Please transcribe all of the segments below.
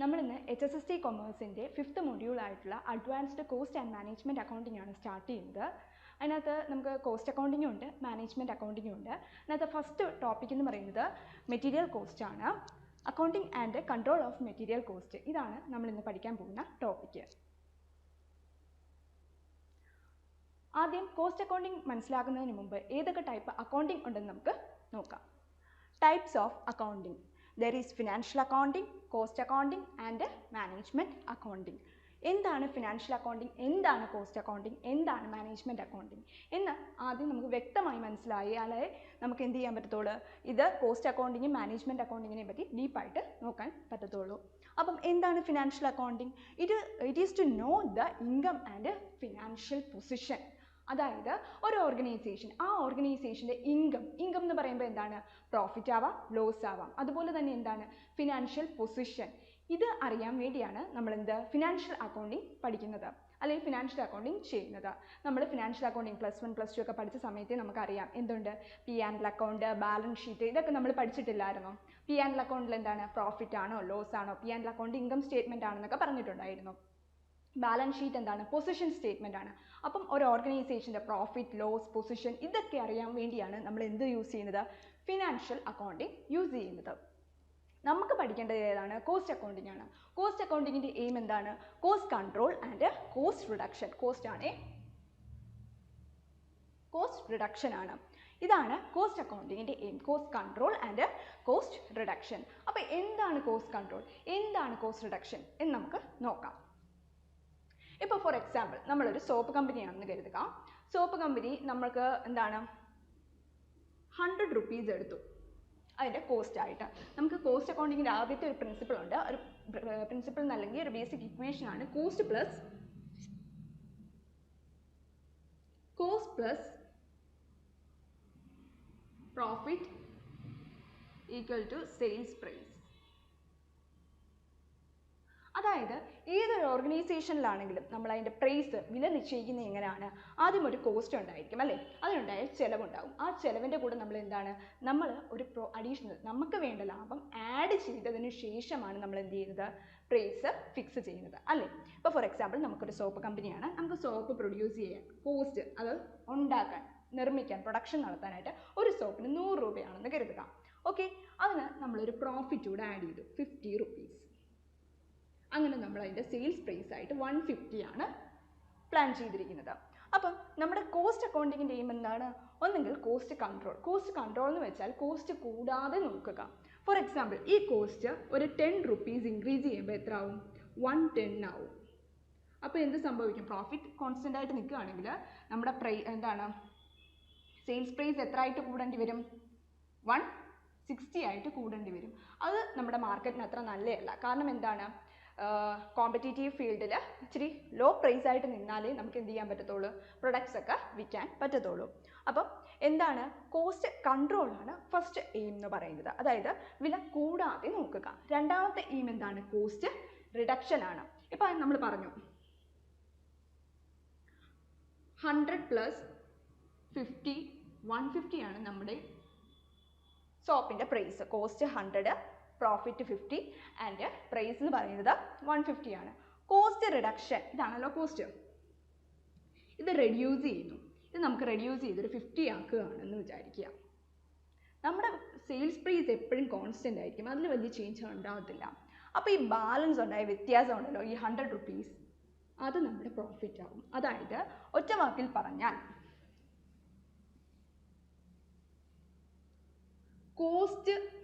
നമ്മളിന്ന് H S S T കൊമേഴ്സിന്റെ fifth മൊഡ്യൂളായിട്ടുള്ള advanced cost and management accounting ആണ് start ചെയ്യുന്നത്. അതിനകത്ത് നമുക്ക് കോസ്റ്റ് അക്കൗണ്ടിങ്ങും ഉണ്ട് മാനേജ്മെന്റ് അക്കൗണ്ടിങ്ങും ഉണ്ട്. അതിനകത്ത് ഫസ്റ്റ് ടോപ്പിക് എന്ന് പറയുന്നത് മെറ്റീരിയൽ കോസ്റ്റ് ആണ്. Accounting and control of material cost ഇതാണ് നമ്മൾ ഇന്ന് പഠിക്കാൻ പോകുന്ന ടോപ്പിക്ക് ആദ്യം കോസ്റ്റ് അക്കൗണ്ടിങ് മനസ്സിലാക്കുന്നതിന് മുമ്പ് ഏതൊക്കെ ടൈപ്പ് അക്കൗണ്ടിങ് ഉണ്ടെന്ന് നമുക്ക് നോക്കാം. Types of accounting there is financial accounting cost accounting and management accounting എന്താണ് ഫിനാൻഷ്യൽ അക്കൗണ്ടിങ് എന്താണ് കോസ്റ്റ് അക്കൗണ്ടിങ് എന്താണ് മാനേജ്മെന്റ് അക്കൗണ്ടിങ് എന്ന് ആദ്യം നമുക്ക് വ്യക്തമായി മനസ്സിലായാലേ നമുക്ക് എന്ത് ചെയ്യാൻ പറ്റത്തുള്ളൂ? ഇത് കോസ്റ്റ് അക്കൗണ്ടിങ്ങും മാനേജ്മെന്റ് അക്കൗണ്ടിങ്ങിനെ പറ്റി ഡീപ്പായിട്ട് നോക്കാൻ പറ്റത്തുള്ളൂ. അപ്പം എന്താണ് financial accounting it it is to know the income and financial position അതായത് ഒരു ഓർഗനൈസേഷൻ ആ ഓർഗനൈസേഷന്റെ ഇൻകം ഇൻകം എന്ന് പറയുമ്പോൾ എന്താണ്? പ്രോഫിറ്റ് ആവാം ലോസ് ആവാം. അതുപോലെ തന്നെ എന്താണ്? ഫിനാൻഷ്യൽ പൊസിഷൻ ഇത് അറിയാൻ വേണ്ടിയാണ് നമ്മൾ എന്ത് ഫിനാൻഷ്യൽ അക്കൗണ്ടിങ് പഠിക്കുന്നത്. അല്ലെങ്കിൽ ഫിനാൻഷ്യൽ അക്കൗണ്ടിങ് ചെയ്യുന്നത്. നമ്മൾ financial accounting plus one plus two ഒക്കെ പഠിച്ച സമയത്ത് നമുക്കറിയാം. എന്തുണ്ട്? P and account balance sheet ഇതൊക്കെ നമ്മൾ പഠിച്ചിട്ടില്ലായിരുന്നു? പി ആൻഡ് അക്കൗണ്ടിൽ എന്താണ്? പ്രോഫിറ്റ് ആണോ ലോസ് ആണോ? P and account income statement ആണെന്നൊക്കെ പറഞ്ഞിട്ടുണ്ടായിരുന്നു. ബാലൻസ് ഷീറ്റ് എന്താണ്? പൊസിഷൻ സ്റ്റേറ്റ്മെന്റ് ആണ്. അപ്പം ഒരു ഓർഗനൈസേഷന്റെ പ്രോഫിറ്റ് ലോസ് പൊസിഷൻ ഇതൊക്കെ അറിയാൻ വേണ്ടിയാണ് നമ്മൾ എന്ത് യൂസ് ചെയ്യുന്നത്? ഫിനാൻഷ്യൽ അക്കൗണ്ടിങ് യൂസ് ചെയ്യുന്നത്. നമുക്ക് പഠിക്കേണ്ടത് ഏതാണ്? കോസ്റ്റ് അക്കൗണ്ടിങ് ആണ്. കോസ്റ്റ് അക്കൗണ്ടിങ്ങിന്റെ എയിം എന്താണ്? Cost control and cost reduction cost ആണ്. കോസ്റ്റ് റിഡക്ഷൻ ആണ്. ഇതാണ് cost അക്കൗണ്ടിങ്ങിന്റെ aim cost control and cost reduction അപ്പോൾ എന്താണ് കോസ്റ്റ് കൺട്രോൾ എന്താണ് കോസ്റ്റ് റിഡക്ഷൻ എന്ന് നമുക്ക് നോക്കാം. ഇപ്പോൾ ഫോർ എക്സാമ്പിൾ നമ്മളൊരു സോപ്പ് കമ്പനിയാണെന്ന് കരുതുക. സോപ്പ് കമ്പനി നമ്മൾക്ക് എന്താണ്? ഹൺഡ്രഡ് റുപ്പീസ് എടുത്തു. അതിന്റെ കോസ്റ്റ് ആയിട്ട്. നമുക്ക് കോസ്റ്റ് അക്കൗണ്ടിങ്ങിന്റെ ആദ്യത്തെ ഒരു പ്രിൻസിപ്പിൾ ഉണ്ട്. ഒരു പ്രിൻസിപ്പിൾ എന്നല്ലെങ്കിൽ ഒരു ബേസിക് ഇക്വേഷൻ ആണ്. Cost plus cost plus profit equal to sales price അതായത് ഏതൊരു ഓർഗനൈസേഷനിലാണെങ്കിലും നമ്മൾ അതിന്റെ പ്രൈസ് വില നിശ്ചയിക്കുന്നത് എങ്ങനെയാണ്? ആദ്യം ഒരു കോസ്റ്റ് ഉണ്ടായിരിക്കും അല്ലേ? അതിനുണ്ടായ ചിലവുണ്ടാവും ആ ചിലവിന്റെ കൂടെ നമ്മൾ എന്താണ്? നമ്മൾ ഒരു പ്രോ അഡീഷണൽ നമുക്ക് വേണ്ട ലാഭം ആഡ് ചെയ്തതിന് ശേഷമാണ് നമ്മൾ എന്ത് ചെയ്യുന്നത്? പ്രൈസ് ഫിക്സ് ചെയ്യുന്നത് അല്ലേ? ഇപ്പോൾ ഫോർ എക്സാമ്പിൾ നമുക്കൊരു സോപ്പ് കമ്പനിയാണ് നമുക്ക് സോപ്പ് പ്രൊഡ്യൂസ് ചെയ്യാൻ കോസ്റ്റ് അത് ഉണ്ടാക്കാൻ നിർമ്മിക്കാൻ പ്രൊഡക്ഷൻ നടത്താനായിട്ട് ഒരു സോപ്പിന് നൂറ് രൂപയാണെന്ന് കരുതുക. ഓക്കെ അതിന് നമ്മളൊരു പ്രോഫിറ്റ് കൂടെ ആഡ് ചെയ്തു. ഫിഫ്റ്റി റുപ്പീസ് അങ്ങനെ നമ്മൾ അതിന്റെ സെയിൽസ് പ്രൈസ് ആയിട്ട് വൺ ആണ് പ്ലാൻ ചെയ്തിരിക്കുന്നത്. അപ്പം നമ്മുടെ കോസ്റ്റ് അക്കൗണ്ടിങ്ങിന്റെ എയിം എന്താണ്? ഒന്നെങ്കിൽ കോസ്റ്റ് കൺട്രോൾ കോസ്റ്റ് കൺട്രോൾ എന്ന് വെച്ചാൽ കോസ്റ്റ് കൂടാതെ നോക്കുക. ഫോർ എക്സാമ്പിൾ ഈ കോസ്റ്റ് ഒരു ടെൻ റുപ്പീസ് ഇൻക്രീസ് ചെയ്യുമ്പോൾ എത്ര ആവും വൺ ടെൻ ആവും. അപ്പോൾ എന്ത് സംഭവിക്കും? പ്രോഫിറ്റ് കോൺസ്റ്റന്റ് ആയിട്ട് നിൽക്കുകയാണെങ്കിൽ നമ്മുടെ പ്രൈ എന്താണ്? സെയിൽസ് പ്രൈസ് എത്ര ആയിട്ട് കൂടേണ്ടി വരും? വൺ സിക്സ്റ്റി ആയിട്ട് കൂടേണ്ടി വരും. അത് നമ്മുടെ മാർക്കറ്റിന് അത്ര നല്ലതല്ല. കാരണം എന്താണ്? കോമ്പറ്റേറ്റീവ് ഫീൽഡിൽ ഇച്ചിരി ലോ പ്രൈസ് ആയിട്ട് നിന്നാലേ നമുക്ക് എന്ത് ചെയ്യാൻ പറ്റത്തുള്ളൂ? പ്രൊഡക്ട്സ് ഒക്കെ വിൽക്കാൻ പറ്റത്തുള്ളൂ. അപ്പം എന്താണ്? കോസ്റ്റ് കൺട്രോളാണ് ഫസ്റ്റ് എയിം എന്ന് പറയുന്നത്. അതായത് വില കൂടാതെ നോക്കുക. രണ്ടാമത്തെ എയിം എന്താണ്? കോസ്റ്റ് റിഡക്ഷൻ ആണ്. ഇപ്പം നമ്മൾ പറഞ്ഞു. Hundred plus fifty one fifty ആണ് നമ്മുടെ സോപ്പിന്റെ price cost hundred profit fifty and price എന്ന് പറയുന്നത് വൺ ഫിഫ്റ്റി ആണ്. കോസ്റ്റ് റിഡക്ഷൻ ഇതാണല്ലോ കോസ്റ്റ് ഇത് റെഡ്യൂസ് ചെയ്യുന്നു. ഇത് നമുക്ക് റെഡ്യൂസ് ചെയ്തൊരു ഫിഫ്റ്റി ആക്കുകയാണെന്ന് വിചാരിക്കുക. നമ്മുടെ സെയിൽസ് പ്രൈസ് എപ്പോഴും കോൺസ്റ്റന്റ് ആയിരിക്കും. അതിൽ വലിയ ചേഞ്ച് ഉണ്ടാകത്തില്ല അപ്പോൾ ഈ ബാലൻസ് ഉണ്ടായ വ്യത്യാസം ഉണ്ടല്ലോ ഈ ഹൺഡ്രഡ് റുപ്പീസ് അത് നമ്മുടെ പ്രോഫിറ്റ് ആവും അതായത് ഒറ്റ വാക്കിൽ പറഞ്ഞാൽ കോസ്റ്റ്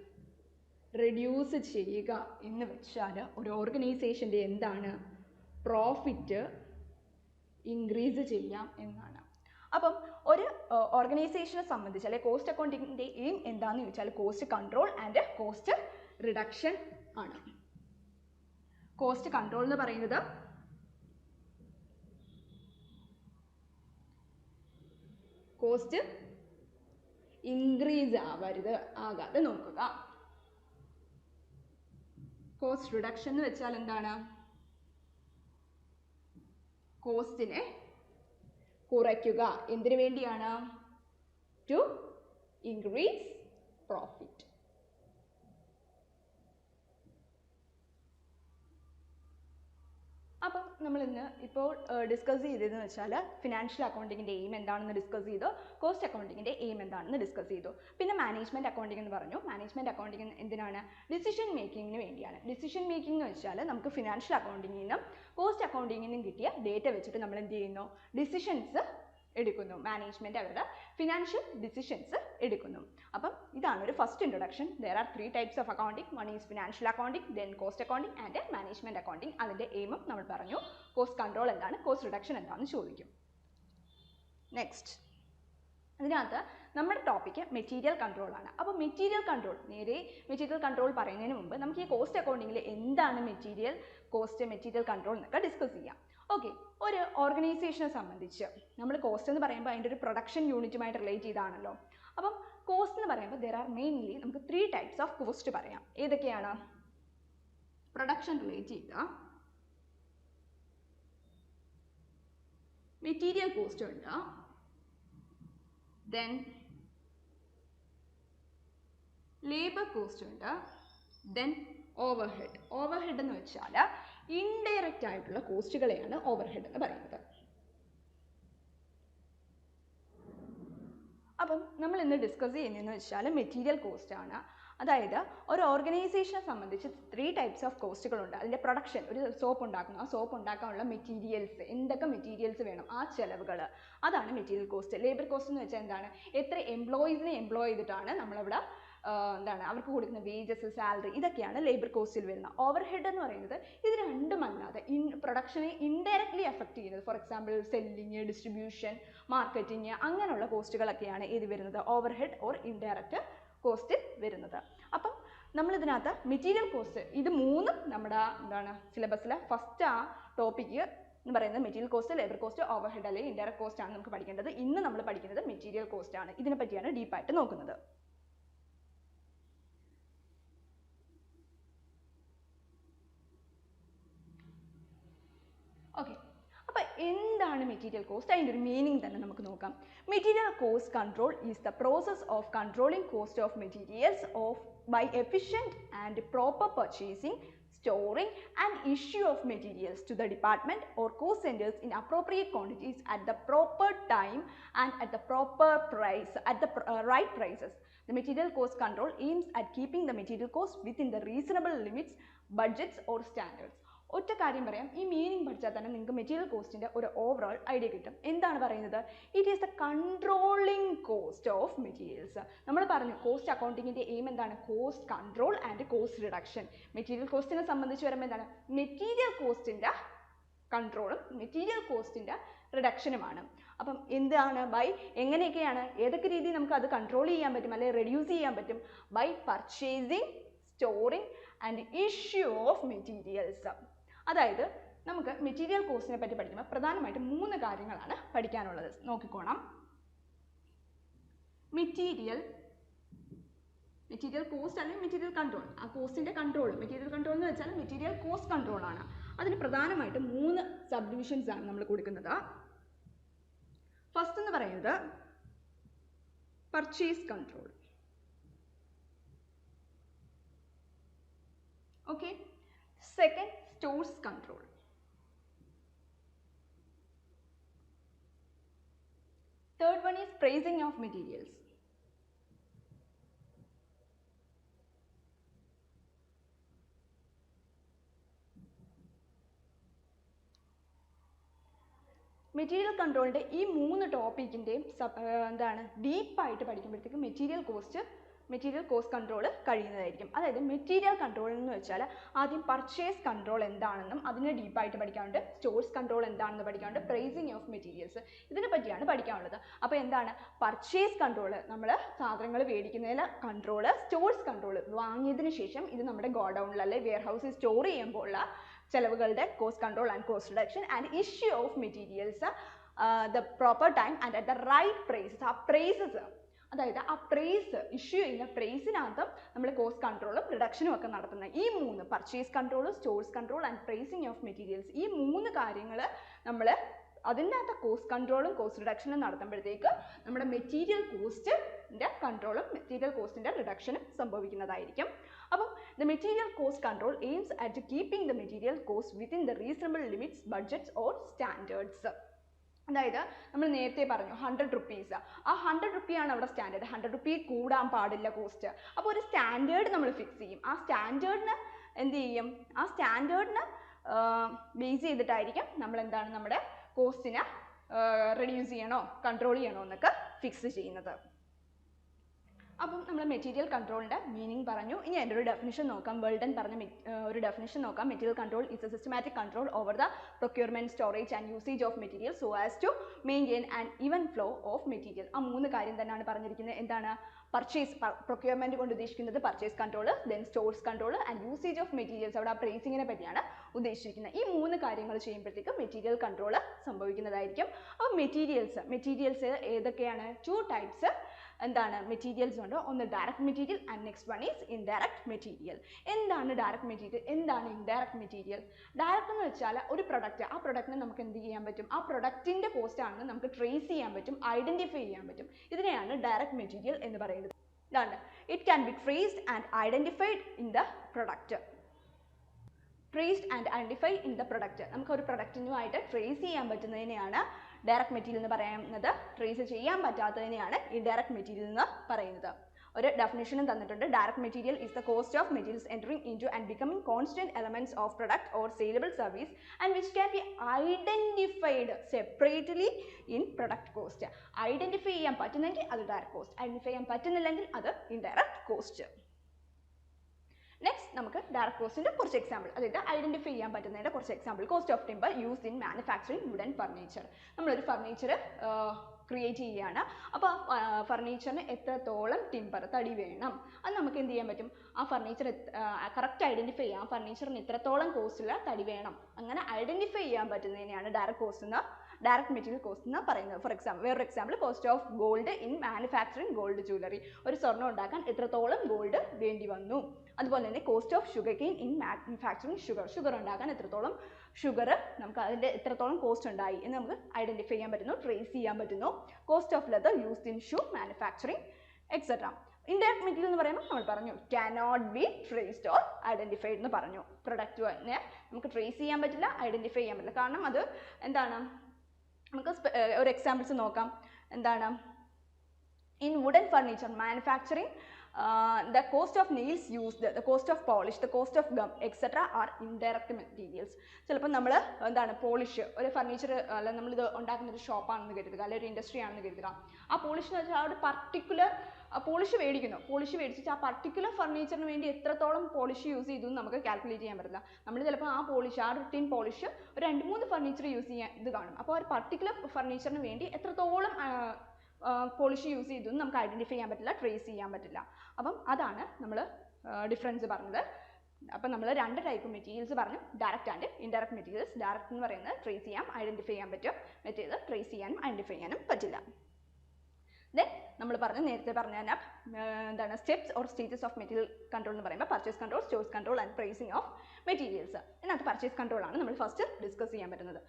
റെഡ്യൂസ് ചെയ്യുക എന്ന് വെച്ചാൽ ഒരു ഓർഗനൈസേഷന്റെ എന്താണ്? പ്രോഫിറ്റ് ഇൻക്രീസ് ചെയ്യാം എന്നാണ്. അപ്പം ഒരു ഓർഗനൈസേഷനെ സംബന്ധിച്ച് അല്ലെങ്കിൽ കോസ്റ്റ് അക്കൗണ്ടിങ്ങിന്റെ എയിം എന്താണെന്ന് ചോദിച്ചാൽ cost control and cost reduction ആണ്. കോസ്റ്റ് കൺട്രോൾ എന്ന് പറയുന്നത് കോസ്റ്റ് ഇൻക്രീസ് ആവരുത് ആകാതെ നോക്കുക. കോസ്റ്റ് റിഡക്ഷൻ എന്ന് വെച്ചാൽ എന്താണ്? കോസ്റ്റിനെ കുറയ്ക്കുക. എന്തിനു വേണ്ടിയാണ്? ടു ഇൻക്രീസ് പ്രോഫിറ്റ് അപ്പം നമ്മൾ ഇന്ന് ഇപ്പോൾ ഡിസ്കസ് ചെയ്തതെന്ന് വെച്ചാൽ ഫിനാൻഷ്യൽ അക്കൗണ്ടിങ്ങിന്റെ എയിം എന്താണെന്ന് ഡിസ്കസ് ചെയ്തു കോസ്റ്റ് അക്കൗണ്ടിങ്ങിന്റെ എയിം എന്താണെന്ന് ഡിസ്കസ് ചെയ്തു. പിന്നെ മാനേജ്മെന്റ് അക്കൗണ്ടിംഗ് എന്ന് പറഞ്ഞു. മാനേജ്മെന്റ് അക്കൗണ്ടിങ് എന്തിനാണ്? ഡിസിഷൻ മേക്കിങ്ങിന് വേണ്ടിയാണ്. ഡിസിഷൻ മേക്കിംഗ് എന്ന് വെച്ചാൽ നമുക്ക് ഫിനാൻഷ്യൽ അക്കൗണ്ടിങ്ങിൽ നിന്നും കോസ്റ്റ് അക്കൗണ്ടിങ്ങിൽ നിന്നും കിട്ടിയ ഡേറ്റ വെച്ചിട്ട് നമ്മൾ എന്ത് ചെയ്യുന്നു? ഡിസിഷൻസ് എടുക്കുന്നു. മാനേജ്മെന്റ് അവരുടെ ഫിനാൻഷ്യൽ ഡിസിഷൻസ് എടുക്കുന്നു. അപ്പം ഇതാണ് ഒരു first introduction there are three types of accounting one is financial accounting then cost accounting and management accounting അതിന്റെ എയിമും നമ്മൾ പറഞ്ഞു. കോസ്റ്റ് കൺട്രോൾ എന്താണ്? കോസ്റ്റ് റിഡക്ഷൻ എന്താണെന്ന് ചോദിക്കും. നെക്സ്റ്റ് അതിനകത്ത് നമ്മുടെ ടോപ്പിക്ക് മെറ്റീരിയൽ കൺട്രോൾ ആണ്. അപ്പോൾ മെറ്റീരിയൽ കൺട്രോൾ നേരെ മെറ്റീരിയൽ കൺട്രോൾ പറയുന്നതിന് മുമ്പ് നമുക്ക് ഈ കോസ്റ്റ് അക്കൗണ്ടിങ്ങിൽ എന്താണ് മെറ്റീരിയൽ കോസ്റ്റ് മെറ്റീരിയൽ കൺട്രോൾ എന്നൊക്കെ ഡിസ്കസ് ചെയ്യാം. ഓക്കെ ഒരു ഓർഗനൈസേഷനെ സംബന്ധിച്ച് നമ്മൾ കോസ്റ്റ് എന്ന് പറയുമ്പോൾ അതിന്റെ ഒരു പ്രൊഡക്ഷൻ യൂണിറ്റുമായിട്ട് റിലേറ്റ് ചെയ്താണല്ലോ. അപ്പം കോസ്റ്റ് എന്ന് പറയുമ്പോൾ ദർ ആർ മെയിൻലി നമുക്ക് ത്രീ ടൈപ്സ് ഓഫ് കോസ്റ്റ് പറയാം. ഏതൊക്കെയാണ്? പ്രൊഡക്ഷൻ റിലേറ്റ് ചെയ്ത മെറ്റീരിയൽ കോസ്റ്റ് ഉണ്ട്. ദെൻ ലേബർ കോസ്റ്റ് ഉണ്ട്. ദെൻ ഓവർഹെഡ് ഓവർഹെഡ് എന്ന് വെച്ചാൽ ഇൻഡയറക്റ്റ് ആയിട്ടുള്ള കോസ്റ്റുകളെയാണ് ഓവർഹെഡ് എന്ന് പറയുന്നത്. അപ്പം നമ്മൾ ഇന്ന് ഡിസ്കസ് ചെയ്യുന്നതെന്ന് വെച്ചാൽ മെറ്റീരിയൽ കോസ്റ്റ് ആണ്. അതായത് ഒരു ഓർഗനൈസേഷനെ സംബന്ധിച്ച് ത്രീ ടൈപ്സ് ഓഫ് കോസ്റ്റുകളുണ്ട് അതിന്റെ പ്രൊഡക്ഷൻ ഒരു സോപ്പ് ഉണ്ടാക്കുന്നു. ആ സോപ്പ് ഉണ്ടാക്കാനുള്ള മെറ്റീരിയൽസ് എന്തൊക്കെ മെറ്റീരിയൽസ് വേണം ആ ചിലവുകൾ അതാണ് മെറ്റീരിയൽ കോസ്റ്റ് ലേബർ കോസ്റ്റ് എന്ന് വെച്ചാൽ എന്താണ്? എത്ര എംപ്ലോയീസിനെ എംപ്ലോയ് ചെയ്തിട്ടാണ് നമ്മളിവിടെ എന്താണ് അവർക്ക് കൊടുക്കുന്ന വേജസ് സാലറി ഇതൊക്കെയാണ് ലേബർ കോസ്റ്റിൽ വരുന്നത് ഓവർ ഹെഡ് എന്ന് പറയുന്നത്. ഇത് രണ്ടും അല്ലാതെ ഇൻ പ്രൊഡക്ഷനെ ഇൻഡയറക്ട്ലി എഫക്റ്റ് ചെയ്യുന്നത്. For example selling distribution marketing അങ്ങനെയുള്ള കോസ്റ്റുകളൊക്കെയാണ് ഇത് വരുന്നത്. ഓവർ ഹെഡ് ഓർ ഇൻഡയറക്റ്റ് കോസ്റ്റിൽ വരുന്നത്. അപ്പം നമ്മളിതിനകത്ത് മെറ്റീരിയൽ കോസ്റ്റ് ഇത് മൂന്നും നമ്മുടെ എന്താണ് സിലബസിലെ ഫസ്റ്റ് ആ ടോപ്പിക്ക് എന്ന് പറയുന്നത് material cost labour cost overhead അല്ലെങ്കിൽ ഇൻഡയറക്റ്റ് കോസ്റ്റ് ആണ് നമുക്ക് പഠിക്കേണ്ടത്. ഇന്ന് നമ്മൾ പഠിക്കുന്നത് മെറ്റീരിയൽ കോസ്റ്റ് ആണ്. ഇതിനെ പറ്റിയാണ് ഡീപ്പായിട്ട് നോക്കുന്നത്. എന്താണ് മെറ്റീരിയൽ കോസ്റ്റ് അതിൻ്റെ ഒരു മീനിങ് തന്നെ നമുക്ക് നോക്കാം material cost control is the process of controlling cost of materials of by efficient and proper purchasing storing and issue of materials to the department or cost centers in appropriate quantities at the proper time and at the proper price at the pr- uh, right prices the material cost control aims at keeping the material cost within the reasonable limits budgets or standards ഒറ്റ കാര്യം പറയാം. ഈ meaning പഠിച്ചാൽ തന്നെ നിങ്ങൾക്ക് material കോസ്റ്റിന്റെ ഒരു overall idea കിട്ടും. എന്താണ് പറയുന്നത്? It is the controlling cost of materials നമ്മൾ പറഞ്ഞു കോസ്റ്റ് അക്കൗണ്ടിങ്ങിന്റെ എയിം എന്താണ്? Cost control and cost reduction material കോസ്റ്റിനെ സംബന്ധിച്ച് വരുമ്പോൾ എന്താണ്? മെറ്റീരിയൽ കോസ്റ്റിന്റെ കൺട്രോളും മെറ്റീരിയൽ കോസ്റ്റിന്റെ റിഡക്ഷനുമാണ് അപ്പം എന്താണ്? ബൈ എങ്ങനെയൊക്കെയാണ്? ഏതൊക്കെ രീതിയിൽ നമുക്ക് അത് കൺട്രോൾ ചെയ്യാൻ പറ്റും? അല്ലെങ്കിൽ റെഡ്യൂസ് ചെയ്യാൻ പറ്റും? By purchasing storing and issue of materials അതായത് നമുക്ക് മെറ്റീരിയൽ കോസ്റ്റിനെ പറ്റി പഠിക്കുമ്പോൾ പ്രധാനമായിട്ടും മൂന്ന് കാര്യങ്ങളാണ് പഠിക്കാനുള്ളത്. നോക്കിക്കോണം. മെറ്റീരിയൽ മെറ്റീരിയൽ കോസ്റ്റ് അല്ലെങ്കിൽ മെറ്റീരിയൽ കൺട്രോൾ ആ കോസ്റ്റിന്റെ കൺട്രോൾ മെറ്റീരിയൽ കൺട്രോൾ എന്ന് വെച്ചാൽ മെറ്റീരിയൽ കോസ്റ്റ് കൺട്രോൾ ആണ്. അതിന് പ്രധാനമായിട്ടും മൂന്ന് സബ് ഡിവിഷൻസ് ആണ് നമ്മൾ കൊടുക്കുന്നത്. ഫസ്റ്റ് എന്ന് പറയുന്നത് purchase control okay? Second stores control. Third one is pricing of materials. Material കൺട്രോളിന്റെ ഈ മൂന്ന് ടോപ്പിക്കിന്റെയും എന്താണ് ഡീപ്പായിട്ട് പഠിക്കുമ്പോഴത്തേക്കും material cost material cost control കഴിയുന്നതായിരിക്കും. അതായത് മെറ്റീരിയൽ കൺട്രോൾ എന്ന് വെച്ചാൽ ആദ്യം പർച്ചേസ് കൺട്രോൾ എന്താണെന്നും അതിനെ ഡീപ്പായിട്ട് പഠിക്കാനുണ്ട്. സ്റ്റോഴ്സ് കൺട്രോൾ എന്താണെന്ന് പഠിക്കാനുണ്ട്. പ്രൈസിങ് ഓഫ് മെറ്റീരിയൽസ് ഇതിനെ പറ്റിയാണ് പഠിക്കാനുള്ളത്. അപ്പോൾ എന്താണ്? പർച്ചേസ് കൺട്രോൾ നമ്മൾ സാധനങ്ങൾ മേടിക്കുന്നതിൽ കൺട്രോൾ സ്റ്റോഴ്സ് കൺട്രോൾ വാങ്ങിയതിന് ശേഷം ഇത് നമ്മുടെ ഗോഡൗണിൽ അല്ലെങ്കിൽ വെയർ ഹൗസിൽ സ്റ്റോർ ചെയ്യുമ്പോൾ ഉള്ള ചെലവുകളുടെ cost control and cost reduction and issue of materials the proper time and at the right prices ആ പ്രൈസസ് അതായത് ആ പ്രൈസ് ഇഷ്യൂ ചെയ്യുന്ന പ്രൈസിനകത്തും നമ്മൾ കോസ്റ്റ് കൺട്രോളും റിഡക്ഷനും ഒക്കെ നടത്തുന്നത് ഈ മൂന്ന് purchase control stores control and pricing of materials ഈ മൂന്ന് കാര്യങ്ങൾ നമ്മൾ അതിന്റെ അകത്ത് കോസ്റ്റ് കൺട്രോളും കോസ്റ്റ് റിഡക്ഷനും നടത്തുമ്പോഴത്തേക്ക് നമ്മുടെ മെറ്റീരിയൽ കോസ്റ്റിന്റെ കൺട്രോളും മെറ്റീരിയൽ കോസ്റ്റിന്റെ റിഡക്ഷനും സംഭവിക്കുന്നതായിരിക്കും അപ്പം The material cost control aims at keeping the material cost within the reasonable limits budgets or standards. അതായത് നമ്മൾ നേരത്തെ പറഞ്ഞു ഹൺഡ്രഡ് റുപ്പീസ് ആ ഹൺഡ്രഡ് റുപ്പിയാണ് അവിടെ സ്റ്റാൻഡേർഡ് ഹൺഡ്രഡ് റുപ്പി കൂടാൻ പാടില്ല കോസ്റ്റ് അപ്പോൾ ഒരു സ്റ്റാൻഡേർഡ് നമ്മൾ ഫിക്സ് ചെയ്യും. ആ സ്റ്റാൻഡേർഡിന് എന്ത് ചെയ്യും? ആ സ്റ്റാൻഡേർഡിന് ബേസ് ചെയ്തിട്ടായിരിക്കും നമ്മൾ എന്താണ് നമ്മുടെ കോസ്റ്റിനെ റെഡ്യൂസ് ചെയ്യണോ കൺട്രോൾ ചെയ്യണോ എന്നൊക്കെ ഫിക്സ് ചെയ്യുന്നത്. അപ്പം നമ്മൾ മെറ്റീരിയൽ കൺട്രോളിന്റെ മീനിങ് പറഞ്ഞു. ഇനി എന്റെ ഒരു ഡെഫിനിഷൻ നോക്കാം. വേൾഡൻ പറഞ്ഞ ഒരു ഡെഫിനിഷൻ നോക്കാം. Material control is a systematic control over the procurement storage and usage of material so as to maintain and even flow of material ആ മൂന്ന് കാര്യം തന്നെയാണ് പറഞ്ഞിരിക്കുന്നത്. എന്താണ്? പർച്ചേസ് പ്രൊക്യൂർമെന്റ് കൊണ്ട് ഉദ്ദേശിക്കുന്നത് purchase control then stores control and usage of materials അവിടെ ആ പ്രൈസിങ്ങിനെ പറ്റിയാണ് ഉദ്ദേശിച്ചിരിക്കുന്നത്. ഈ മൂന്ന് കാര്യങ്ങൾ ചെയ്യുമ്പോഴത്തേക്കും മെറ്റീരിയൽ കൺട്രോൾ സംഭവിക്കുന്നതായിരിക്കും. അപ്പോൾ മെറ്റീരിയൽസ് മെറ്റീരിയൽസ് ഏതൊക്കെയാണ്? ടു ടൈപ്സ് എന്താണ് മെറ്റീരിയൽസ് ഉണ്ട്? ഒന്ന് direct material and next one is indirect material എന്താണ് ഡയറക്റ്റ് മെറ്റീരിയൽ എന്താണ് ഇൻഡയറക്റ്റ് മെറ്റീരിയൽ ഡയറക്റ്റ് എന്ന് വെച്ചാൽ ഒരു പ്രൊഡക്റ്റ് ആ പ്രൊഡക്റ്റിനെ നമുക്ക് എന്ത് ചെയ്യാൻ പറ്റും? ആ പ്രൊഡക്റ്റിന്റെ കോസ്റ്റ് ആണെന്ന് നമുക്ക് ട്രേസ് ചെയ്യാൻ പറ്റും ഐഡന്റിഫൈ ചെയ്യാൻ പറ്റും. ഇതിനെയാണ് ഡയറക്റ്റ് മെറ്റീരിയൽ എന്ന് പറയുന്നത്. ഇതാണ്. It can be traced and identified in the product traced and identify in the product നമുക്ക് ഒരു പ്രൊഡക്റ്റിനുമായിട്ട് ട്രേസ് ചെയ്യാൻ പറ്റുന്നതിനെയാണ് ഡയറക്റ്റ് മെറ്റീരിയൽ എന്ന് പറയുന്നത് ട്രേസ് ചെയ്യാൻ പറ്റാത്തതിനെയാണ് ഇൻഡയറക്റ്റ് മെറ്റീരിയൽ എന്ന് പറയുന്നത്. ഒരു ഡെഫിനേഷനും തന്നിട്ടുണ്ട്. Direct material is the cost of materials entering into and becoming constant elements of product or saleable service and which can be identified separately in product cost identify ചെയ്യാൻ പറ്റുന്നെങ്കിൽ അത് direct cost identify ചെയ്യാൻ പറ്റുന്നില്ലെങ്കിൽ അത് indirect cost next നമുക്ക് direct കോസ്റ്റിന്റെ കുറച്ച് example അതായത് ഐഡന്റിഫൈ ചെയ്യാൻ പറ്റുന്നതിന്റെ കുറച്ച് example cost of timber used in manufacturing wooden furniture നമ്മളൊരു ഫർണിച്ചർ ക്രിയേറ്റ് ചെയ്യുകയാണ് അപ്പോൾ ഫർണിച്ചറിന് എത്രത്തോളം ടിമ്പർ തടി വേണം? അത് നമുക്ക് എന്ത് ചെയ്യാൻ പറ്റും? ആ ഫർണിച്ചർ കറക്റ്റ് ഐഡന്റിഫൈ ചെയ്യാം. ആ ഫർണിച്ചറിന് ഇത്രത്തോളം കോസ്റ്റുള്ള തടി വേണം? അങ്ങനെ ഐഡന്റിഫൈ ചെയ്യാൻ പറ്റുന്നതിനെയാണ് ഡയറക്റ്റ് കോസ്റ്റ് എന്ന് ഡയറക്റ്റ് മെറ്റീരിയൽ കോസ്റ്റ് എന്ന് പറയുന്നത്. ഫോർ എക്സാമ്പിൾ വേറൊരു example cost of gold in manufacturing gold jewellery ഒരു സ്വർണം ഉണ്ടാക്കാൻ എത്രത്തോളം ഗോൾഡ് വേണ്ടി വന്നു? അതുപോലെ തന്നെ cost of sugar cane in manufacturing sugar sugar ഉണ്ടാക്കാൻ എത്രത്തോളം ഷുഗർ നമുക്ക് അതിന്റെ എത്രത്തോളം കോസ്റ്റ് ഉണ്ടായി എന്ന് നമുക്ക് ഐഡന്റിഫൈ ചെയ്യാൻ പറ്റുന്നു ട്രേസ് ചെയ്യാൻ പറ്റുന്നു. Cost of leather used in shoe manufacturing etcetera indirect material എന്ന് പറയുമ്പോൾ നമ്മൾ പറഞ്ഞു cannot be traced or identified എന്ന് പറഞ്ഞു. പ്രൊഡക്റ്റ് തന്നെ നമുക്ക് ട്രേസ് ചെയ്യാൻ പറ്റില്ല ഐഡന്റിഫൈ ചെയ്യാൻ പറ്റില്ല. കാരണം അത് എന്താണ്? നമുക്ക് ഒരു എക്സാമ്പിൾസ് നോക്കാം. എന്താണ്? In wooden furniture manufacturing uh, the cost of nails used the cost of polish the cost of gum etc are indirect materials. ചിലപ്പോൾ നമ്മൾ എന്താണ് പോളിഷ് ഒരു ഫർണിച്ചർ അല്ല നമ്മളിത് ഉണ്ടാക്കുന്ന ഒരു ഷോപ്പാണെന്ന് കരുതുക അല്ലെങ്കിൽ ഒരു ഇൻഡസ്ട്രി ആണെന്ന് കരുതുക. ആ പോളിഷ് എന്ന് വെച്ചാൽ ആ ഒരു പർട്ടിക്കുലർ പോളിഷ് മേടിക്കുന്നു. പോളിഷ് മേടിച്ചിട്ട് ആ പർട്ടിക്കുലർ ഫർണിച്ചറിന് വേണ്ടി എത്രത്തോളം പോളിഷ് യൂസ് ചെയ്തു എന്ന് നമുക്ക് കാൽക്കുലേറ്റ് ചെയ്യാൻ പറ്റില്ല. നമ്മൾ ചിലപ്പോൾ ആ പോളിഷ് ആ റുട്ടീൻ പോളിഷ് ഒരു രണ്ട് മൂന്ന് ഫർണിച്ചർ യൂസ് ചെയ്യാൻ ഇത് കാണും. അപ്പോൾ ഒരു പർട്ടിക്കുലർ ഫർണിച്ചറിന് വേണ്ടി എത്രത്തോളം ആ, പോളിഷ് യൂസ് ചെയ്തൊന്നും നമുക്ക് ഐഡന്റിഫൈ ചെയ്യാൻ പറ്റില്ല ട്രേസ് ചെയ്യാൻ പറ്റില്ല. അപ്പം അതാണ് നമ്മൾ ഡിഫറൻസ് പറഞ്ഞത്. അപ്പം നമ്മൾ രണ്ട് ടൈപ്പ് മെറ്റീരിയൽസ് പറഞ്ഞു. Direct and indirect materials direct എന്ന് പറയുന്നത് ട്രേസ് ചെയ്യാം ഐഡന്റിഫൈ ചെയ്യാൻ പറ്റും. മറ്റേത് ട്രേസ് ചെയ്യാനും ഐഡന്റിഫൈ ചെയ്യാനും പറ്റില്ല. ദെൻ നമ്മൾ പറഞ്ഞു നേരത്തെ പറഞ്ഞ തന്നെ എന്താണ് steps or stages of material control എന്ന് പറയുമ്പോൾ purchase control stores control and pricing of materials ഇതിനകത്ത് പർച്ചേസ് കൺട്രോൾ ആണ് നമ്മൾ ഫസ്റ്റ് ഡിസ്കസ് ചെയ്യാൻ പറ്റുന്നത്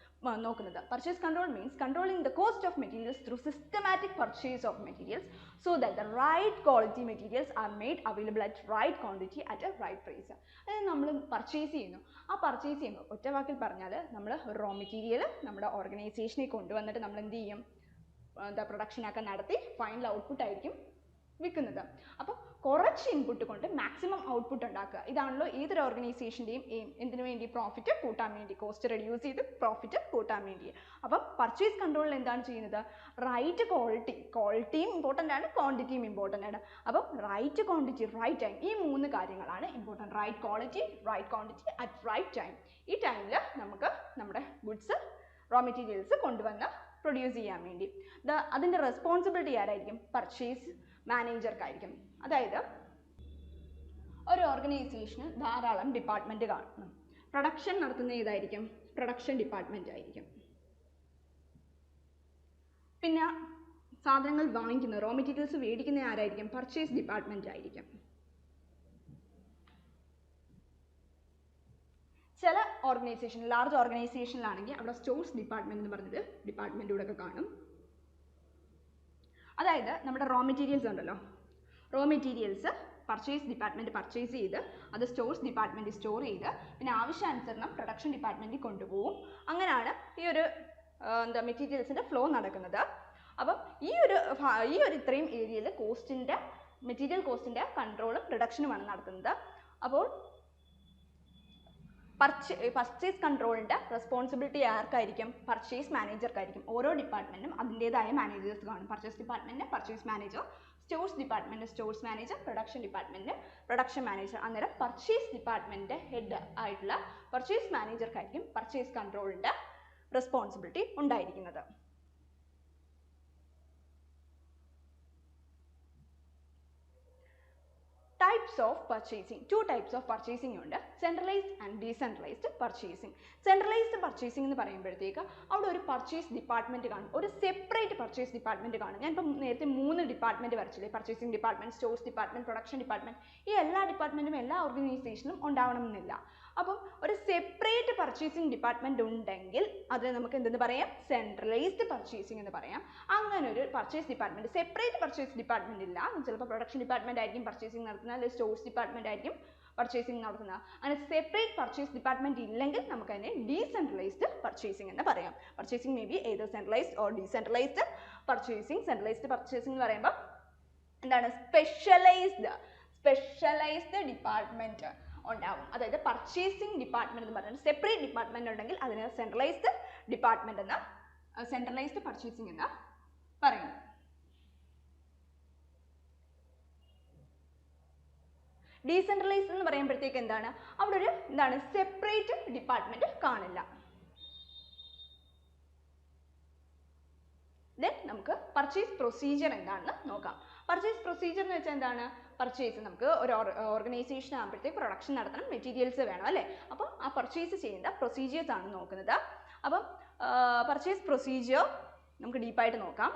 നോക്കുന്നത്. Purchase control means controlling the cost of materials through systematic purchase of materials so that the right quality materials are made available at right quantity at a right price അതായത് നമ്മൾ purchase ചെയ്യുന്നു. ആ purchase ചെയ്യുമ്പോൾ ഒറ്റ വാക്കിൽ പറഞ്ഞാൽ നമ്മൾ raw material നമ്മുടെ ഓർഗനൈസേഷനിൽ കൊണ്ടുവന്നിട്ട് നമ്മൾ എന്ത് ചെയ്യും? എന്താ പ്രൊഡക്ഷനൊക്കെ നടത്തി ഫൈനൽ ഔട്ട്പുട്ട് ആയിരിക്കും വിൽക്കുന്നത്. അപ്പോൾ കുറച്ച് ഇൻപുട്ട് കൊണ്ട് മാക്സിമം ഔട്ട്പുട്ട് ഉണ്ടാക്കുക. ഇതാണല്ലോ ഏതൊരു ഓർഗനൈസേഷന്റെയും എയിം എന്തിനു വേണ്ടി? പ്രോഫിറ്റ് കൂട്ടാൻ വേണ്ടി. കോസ്റ്റ് റെഡ്യൂസ് ചെയ്ത് പ്രോഫിറ്റ് കൂട്ടാൻ വേണ്ടി. അപ്പം പർച്ചേസ് കൺട്രോളിൽ എന്താണ് ചെയ്യുന്നത്? റൈറ്റ് ക്വാളിറ്റി ക്വാളിറ്റിയും ഇമ്പോർട്ടന്റ് ആണ് ക്വാണ്ടിറ്റിയും ഇമ്പോർട്ടന്റ് ആണ്. അപ്പം റൈറ്റ് ക്വാണ്ടിറ്റി റൈറ്റ് ടൈം ഈ മൂന്ന് കാര്യങ്ങളാണ് important right quality right quantity at right time ഈ ടൈമിൽ നമുക്ക് നമ്മുടെ ഗുഡ്സ് റോ മെറ്റീരിയൽസ് കൊണ്ടുവന്ന് പ്രൊഡ്യൂസ് ചെയ്യാൻ വേണ്ടി. ദ അതിന്റെ റെസ്പോൺസിബിലിറ്റി ആരായിരിക്കും? പർച്ചേസ് മാനേജർക്കായിരിക്കും അതായത് ഒരു ഓർഗനൈസേഷന് ധാരാളം ഡിപ്പാർട്ട്മെന്റ് കാണും പ്രൊഡക്ഷൻ നടത്തുന്ന ഏതായിരിക്കും? പ്രൊഡക്ഷൻ ഡിപ്പാർട്ട്മെന്റ് ആയിരിക്കും. പിന്നെ സാധനങ്ങൾ വാങ്ങിക്കുന്ന റോ മെറ്റീരിയൽസ് മേടിക്കുന്ന ആരായിരിക്കും? പർച്ചേസ് ഡിപ്പാർട്ട്മെന്റ് ആയിരിക്കും. ചില ഓർഗനൈസേഷൻ ലാർജ് ഓർഗനൈസേഷനിലാണെങ്കിൽ അവിടെ സ്റ്റോഴ്സ് ഡിപ്പാർട്ട്മെന്റ് എന്ന് പറഞ്ഞൊരു ഡിപ്പാർട്ട്മെന്റ് ഇവിടെ ഒക്കെ കാണും. അതായത് നമ്മുടെ റോ മെറ്റീരിയൽസ് ഉണ്ടല്ലോ. Raw materials purchase department purchase ചെയ്ത് അത് സ്റ്റോഴ്സ് ഡിപ്പാർട്ട്മെന്റ് സ്റ്റോർ ചെയ്ത് പിന്നെ ആവശ്യാനുസരണം പ്രൊഡക്ഷൻ ഡിപ്പാർട്ട്മെന്റിൽ കൊണ്ടുപോകും. അങ്ങനെയാണ് ഈ ഒരു എന്താ മെറ്റീരിയൽസിന്റെ ഫ്ലോ നടക്കുന്നത്. അപ്പം ഈ ഒരു ഈ ഒരു ഇത്രയും ഏരിയയിൽ കോസ്റ്റിന്റെ മെറ്റീരിയൽ കോസ്റ്റിന്റെ കൺട്രോളും റിഡക്ഷനുമാണ് നടത്തുന്നത്. അപ്പോൾ പർച്ചേസ് കൺട്രോളിന്റെ റെസ്പോൺസിബിലിറ്റി ആർക്കായിരിക്കും? പർച്ചേസ് മാനേജർക്കായിരിക്കും ഓരോ ഡിപ്പാർട്ട്മെന്റും അതിന്റേതായ മാനേജേഴ്സ് കാണും. Purchase department purchase manager stores department stores manager production department production manager അന്നേരം പർച്ചേസ് ഡിപ്പാർട്ട്മെന്റ് ഹെഡ് ആയിട്ടുള്ള പർച്ചേസ് മാനേജർക്കായിരിക്കും പർച്ചേസ് കൺട്രോളിന്റെ റെസ്പോൺസിബിലിറ്റി ഉണ്ടായിരിക്കുന്നത്. Types of purchasing two types of purchasing ഉണ്ട്. Centralised and decentralised purchasing centralised purchasing എന്ന് പറയുമ്പോഴത്തേക്ക് അവിടെ ഒരു പർച്ചേസ് ഡിപ്പാർട്ട്മെന്റ് കാണും. ഒരു സെപ്പറേറ്റ് പർച്ചേസ് ഡിപ്പാർട്ട്മെന്റ് കാണും. ഇപ്പം നേരത്തെ മൂന്ന് department വരച്ചില്ലേ? Purchasing department stores department production department ഈ എല്ലാ ഡിപ്പാർട്ട്മെന്റും എല്ലാ ഓർഗനൈസേഷനും ഉണ്ടാവണമെന്നില്ല. അപ്പം ഒരു സെപ്പറേറ്റ് പർച്ചേസിംഗ് ഡിപ്പാർട്ട്മെന്റ് ഉണ്ടെങ്കിൽ അതിനെ നമുക്ക് എന്തെന്ന് പറയാം? സെൻട്രലൈസ്ഡ് പർച്ചേസിംഗ് എന്ന് പറയാം. അങ്ങനെ ഒരു purchase department separate purchase department ഇല്ല. ചിലപ്പോൾ പ്രൊഡക്ഷൻ ഡിപ്പാർട്ട്മെന്റ് ആയിരിക്കും പർച്ചേസിംഗ് നടത്തുന്നത് അല്ലെങ്കിൽ സ്റ്റോഴ്സ് ഡിപ്പാർട്ട്മെന്റ് ആയിരിക്കും പർച്ചേസിംഗ് നടത്തുന്നത്. അങ്ങനെ സെപ്പറേറ്റ് പർച്ചേസ് ഡിപ്പാർട്ട്മെന്റ് ഇല്ലെങ്കിൽ നമുക്ക് അതിനെ ഡീസെൻട്രലൈസ്ഡ് പർച്ചേസിംഗ് എന്ന് പറയാം. പർച്ചേസിംഗ് മേ ബി ഏത് centralised or decentralised purchasing centralised purchasing എന്ന് പറയുമ്പോൾ എന്താണ്? സ്പെഷ്യലൈസ്ഡ് സ്പെഷ്യലൈസ്ഡ് ഡിപ്പാർട്ട്മെന്റ് ഉണ്ടാവും. അതായത് പർച്ചേസിംഗ് ഡിപ്പാർട്ട്മെന്റ് എന്ന് പറഞ്ഞാൽ സെപ്പറേറ്റ് ഡിപ്പാർട്ട്മെന്റ് ഉണ്ടെങ്കിൽ അതിന് സെൻട്രലൈസ്ഡ് ഡിപ്പാർട്ട്മെന്റ് എന്ന് സെൻട്രലൈസ്ഡ് പർച്ചേസിംഗ് എന്ന് പറയും ഡീസെൻട്രലൈസ്ഡ് എന്ന് പറയുമ്പോഴത്തേക്ക് എന്താണ്? അവിടെ ഒരു എന്താണ്? സെപ്പറേറ്റ് ഡിപ്പാർട്ട്മെന്റ് കാണില്ല. ദെൻ നമുക്ക് പർച്ചേസ് പ്രൊസീജിയർ എന്താണെന്ന് നോക്കാം. പർച്ചേസ് പ്രൊസീജിയർ എന്ന് വെച്ചാൽ എന്താണ്? പർച്ചേസ് നമുക്ക് ഒരു ഓർഗനൈസേഷൻ ആകുമ്പോഴത്തേക്ക് പ്രൊഡക്ഷൻ നടത്തണം മെറ്റീരിയൽസ് വേണം അല്ലേ? അപ്പോൾ ആ പർച്ചേസ് ചെയ്യേണ്ട പ്രൊസീജിയേഴ്സ് ആണ് നോക്കുന്നത്. അപ്പം പർച്ചേസ് പ്രൊസീജിയർ നമുക്ക് ഡീപ്പായിട്ട് നോക്കാം.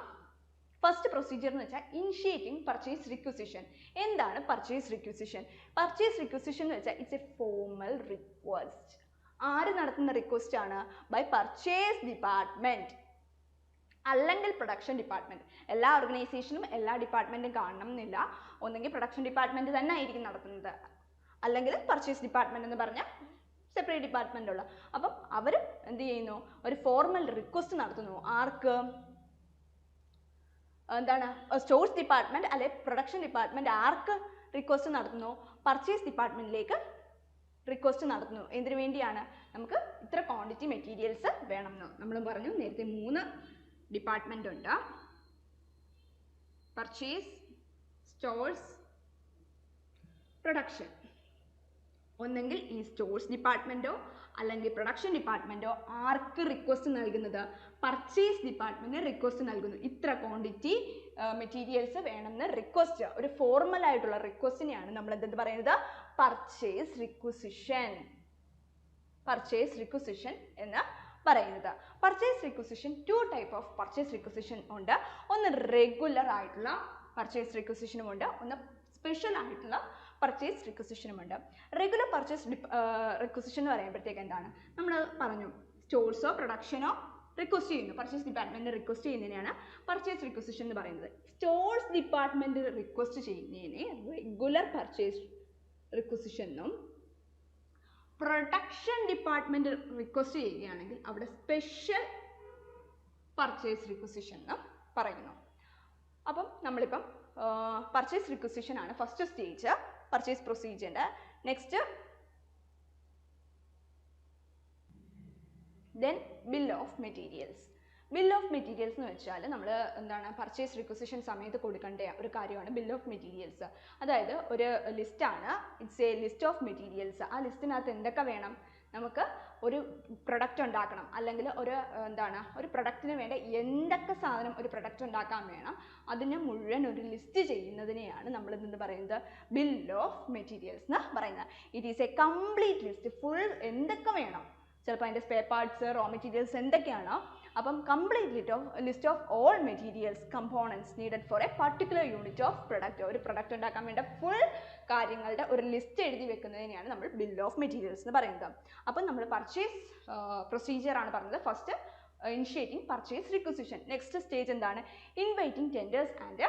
ഫസ്റ്റ് പ്രൊസീജിയർ എന്ന് വെച്ചാൽ ഇനിഷ്യേറ്റിംഗ് പർച്ചേസ് റിക്വസിഷൻ എന്താണ് പർച്ചേസ് റിക്വസിഷൻ പർച്ചേസ് റിക്വസിഷൻ എന്ന് വെച്ചാൽ ഇറ്റ്സ് എ ഫോർമൽ റിക്വസ്റ്റ് ആര് നടത്തുന്ന റിക്വസ്റ്റ് ആണ്? ബൈ പർച്ചേസ് ഡിപ്പാർട്ട്മെന്റ് അല്ലെങ്കിൽ പ്രൊഡക്ഷൻ ഡിപ്പാർട്ട്മെന്റ് എല്ലാ ഓർഗനൈസേഷനും എല്ലാ ഡിപ്പാർട്ട്മെന്റും കാണണം എന്നില്ല. ഒന്നെങ്കിൽ പ്രൊഡക്ഷൻ ഡിപ്പാർട്ട്മെന്റ് തന്നെ ആയിരിക്കും നടത്തുന്നത്. അല്ലെങ്കിൽ പർച്ചേസ് ഡിപ്പാർട്ട്മെന്റ് എന്ന് പറഞ്ഞ സെപ്പറേറ്റ് ഡിപ്പാർട്ട്മെന്റ് ഉള്ള. അപ്പം അവർ എന്ത് ചെയ്യുന്നു? ഒരു ഫോർമൽ റിക്വസ്റ്റ് നടത്തുന്നു. ആർക്ക്? എന്താണ്? സ്റ്റോഴ്സ് ഡിപ്പാർട്ട്മെന്റ് അല്ലെ പ്രൊഡക്ഷൻ ഡിപ്പാർട്ട്മെന്റ് ആർക്ക് റിക്വസ്റ്റ് നടത്തുന്നു? പർച്ചേസ് ഡിപ്പാർട്ട്മെന്റിലേക്ക് റിക്വസ്റ്റ് നടത്തുന്നു. എന്തിനു വേണ്ടിയാണ്? നമുക്ക് ഇത്ര ക്വാണ്ടിറ്റി മെറ്റീരിയൽസ് വേണമെന്ന് നമ്മൾ പറഞ്ഞു നേരത്തെ മൂന്ന് ഡിപ്പാർട്ട്മെന്റ് ഉണ്ട്. പർച്ചേസ് സ്റ്റോഴ്സ് പ്രൊഡക്ഷൻ ഒന്നെങ്കിൽ ഈ സ്റ്റോഴ്സ് ഡിപ്പാർട്ട്മെന്റോ അല്ലെങ്കിൽ പ്രൊഡക്ഷൻ ഡിപ്പാർട്ട്മെന്റോ ആർക്ക് റിക്വസ്റ്റ് നൽകുന്നത്? പർച്ചേസ് ഡിപ്പാർട്ട്മെന്റ് റിക്വസ്റ്റ് നൽകുന്നു. ഇത്ര ക്വാണ്ടിറ്റി മെറ്റീരിയൽസ് വേണമെന്ന് റിക്വസ്റ്റ് ഒരു ഫോർമൽ ആയിട്ടുള്ള റിക്വസ്റ്റിനെയാണ് നമ്മൾ എന്തെന്ന് പറയുന്നത്? പർച്ചേസ് റിക്വസിഷൻ പർച്ചേസ് റിക്വസിഷൻ എന്ന് പറയുന്നത്. Purchase requisition two type of purchase requisition ഉണ്ട്. ഒന്ന് റെഗുലർ ആയിട്ടുള്ള പർച്ചേസ് റിക്വസിഷനും ഉണ്ട് ഒന്ന് സ്പെഷ്യൽ ആയിട്ടുള്ള പർച്ചേസ് റിക്വസിഷനും ഉണ്ട് റെഗുലർ പർച്ചേസ് റിക്വസിഷൻ എന്ന് പറയുമ്പോഴത്തേക്ക് എന്താണ്? നമ്മൾ പറഞ്ഞു സ്റ്റോഴ്സോ പ്രൊഡക്ഷനോ റിക്വസ്റ്റ് ചെയ്യുന്നു. പർച്ചേസ് ഡിപ്പാർട്ട്മെന്റ് റിക്വസ്റ്റ് ചെയ്യുന്നതിനെയാണ് പർച്ചേസ് റിക്വസിഷൻ എന്ന് പറയുന്നത്. സ്റ്റോഴ്സ് ഡിപ്പാർട്ട്മെന്റ് റിക്വസ്റ്റ് ചെയ്യുന്നതിനെ റെഗുലർ പർച്ചേസ് റിക്വസിഷൻ എന്നും പ്രൊഡക്ഷൻ ഡിപ്പാർട്ട്മെന്റ് റിക്വസ്റ്റ് ചെയ്യുകയാണെങ്കിൽ അവിടെ സ്പെഷ്യൽ പർച്ചേസ് റിക്വസിഷൻ എന്ന് പറയുന്നു. അപ്പം നമ്മളിപ്പം പർച്ചേസ് റിക്വസിഷൻ ആണ്. First stage purchase പ്രൊസീജിയറിന്റെ next then bill of materials bill of materials എന്ന് വെച്ചാൽ നമ്മൾ എന്താണ് പർച്ചേസ് റിക്വസിഷൻ സമയത്ത് കൊടുക്കേണ്ട ഒരു കാര്യമാണ് ബിൽ ഓഫ് മെറ്റീരിയൽസ് അതായത് ഒരു ലിസ്റ്റാണ് it's a list of materials ആ ലിസ്റ്റിനകത്ത് എന്തൊക്കെ വേണം? നമുക്ക് ഒരു പ്രൊഡക്റ്റ് ഉണ്ടാക്കണം. അല്ലെങ്കിൽ ഒരു എന്താണ് ഒരു പ്രൊഡക്റ്റിന് വേണ്ട എന്തൊക്കെ സാധനം ഒരു പ്രൊഡക്റ്റ് ഉണ്ടാക്കാൻ വേണം. അതിനെ മുഴുവൻ ഒരു ലിസ്റ്റ് ചെയ്യുന്നതിനെയാണ് നമ്മൾ എന്തെന്ന് പറയുന്നത്? ബിൽ ഓഫ് മെറ്റീരിയൽസ് എന്ന് പറയുന്നത്. It is a complete list full എന്തൊക്കെ വേണം? ചിലപ്പോൾ അതിന്റെ സ്പെയർ പാർട്സ് റോ മെറ്റീരിയൽസ് എന്തൊക്കെയാണോ? അപ്പം complete lit of list of all materials components needed for a particular unit of product ഒരു പ്രൊഡക്റ്റ് ഉണ്ടാക്കാൻ വേണ്ട. ഫുൾ കാര്യങ്ങളുടെ ഒരു ലിസ്റ്റ് എഴുതി വെക്കുന്നതിനെയാണ് നമ്മൾ ബിൽ ഓഫ് മെറ്റീരിയൽസ് എന്ന് പറയുന്നത്. അപ്പം നമ്മൾ പർച്ചേസ് പ്രൊസീജിയർ ആണ് പറഞ്ഞത്. First initiating purchase requisition next stage എന്താണ്? Inviting tenders and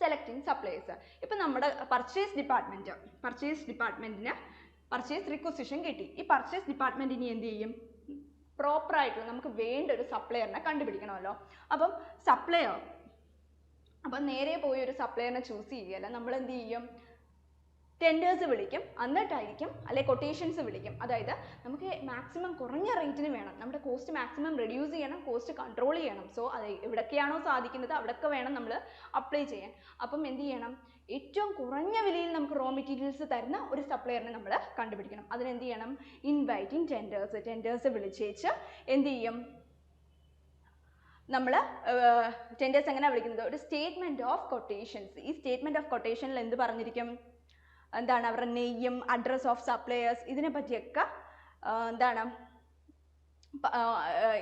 selecting supplies ഇപ്പം നമ്മുടെ പർച്ചേസ് ഡിപ്പാർട്ട്മെന്റ് പർച്ചേസ് ഡിപ്പാർട്ട്മെന്റിന് പർച്ചേസ് റിക്വസിഷൻ കിട്ടി. ഈ പർച്ചേസ് ഡിപ്പാർട്ട്മെന്റ് ഇനി എന്ത് ചെയ്യും? പ്രോപ്പർ ആയിട്ട് നമുക്ക് വേണ്ട ഒരു സപ്ലയറിനെ കണ്ടുപിടിക്കണമല്ലോ. അപ്പം സപ്ലയർ അപ്പം നേരെ പോയി ഒരു സപ്ലയറിനെ ചൂസ് ചെയ്യുകയല്ല. നമ്മൾ എന്ത് ചെയ്യും? ടെൻഡേഴ്സ് വിളിക്കും. എന്നിട്ടായിരിക്കും അല്ലെ കൊട്ടേഷൻസ് വിളിക്കും. അതായത് നമുക്ക് മാക്സിമം കുറഞ്ഞ റേറ്റിന് വേണം. നമ്മുടെ കോസ്റ്റ് മാക്സിമം റെഡ്യൂസ് ചെയ്യണം കോസ്റ്റ് കൺട്രോൾ ചെയ്യണം. സോ അത് എവിടൊക്കെയാണോ സാധിക്കുന്നത് അവിടെയൊക്കെ വേണം നമ്മൾ അപ്ലൈ ചെയ്യാൻ. അപ്പം എന്ത് ചെയ്യണം? ഏറ്റവും കുറഞ്ഞ വിലയിൽ നമുക്ക് റോ മെറ്റീരിയൽസ് തരുന്ന ഒരു സപ്ലയറിനെ നമ്മൾ കണ്ടുപിടിക്കണം. അതിനെന്ത് ചെയ്യണം? ഇൻവൈറ്റിംഗ് ടെൻഡേഴ്സ് ടെൻഡേഴ്സ് വിളിച്ചേച്ച് എന്ത് ചെയ്യും? നമ്മൾ ടെൻഡേഴ്സ് എങ്ങനെയാണ് വിളിക്കുന്നത്? ഒരു സ്റ്റേറ്റ്മെന്റ് ഓഫ് കൊട്ടേഷൻസ് ഈ സ്റ്റേറ്റ്മെന്റ് ഓഫ് കൊട്ടേഷനിൽ എന്ത് പറഞ്ഞിരിക്കും? എന്താണ് അവരുടെ നെയ്യും അഡ്രസ് ഓഫ് സപ്ലയേഴ്സ് ഇതിനെ പറ്റിയൊക്കെ എന്താണ്